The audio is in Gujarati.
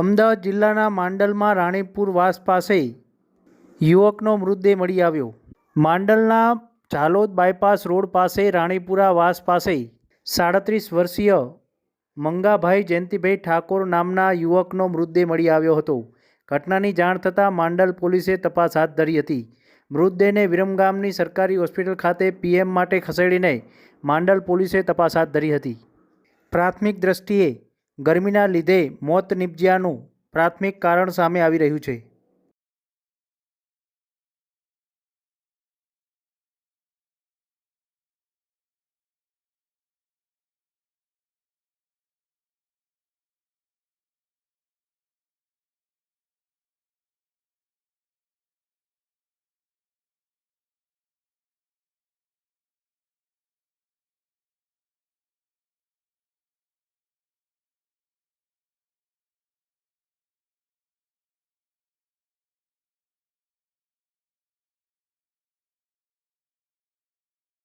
અમદાવાદ જિલ્લાના માંડલમાં રાણીપુર વાસ પાસે યુવકનો મૃતદેહ મળી આવ્યો. માંડલના ઝાલોદ બાયપાસ રોડ પાસે રાણીપુરા વાસ પાસે સાડત્રીસ વર્ષીય મંગાભાઈ જયંતિભાઈ ઠાકોર નામના યુવકનો મૃતદેહ મળી આવ્યો હતો. ઘટનાની જાણ થતાં માંડલ પોલીસે તપાસ હાથ ધરી હતી. મૃતદેહને વિરમગામની સરકારી હોસ્પિટલ ખાતે પીએમ માટે ખસેડીને માંડલ પોલીસે તપાસ હાથ ધરી હતી. પ્રાથમિક દ્રષ્ટિએ ગરમીના લીધે મોત નિપજ્યાનું પ્રાથમિક કારણ સામે આવી રહ્યું છે.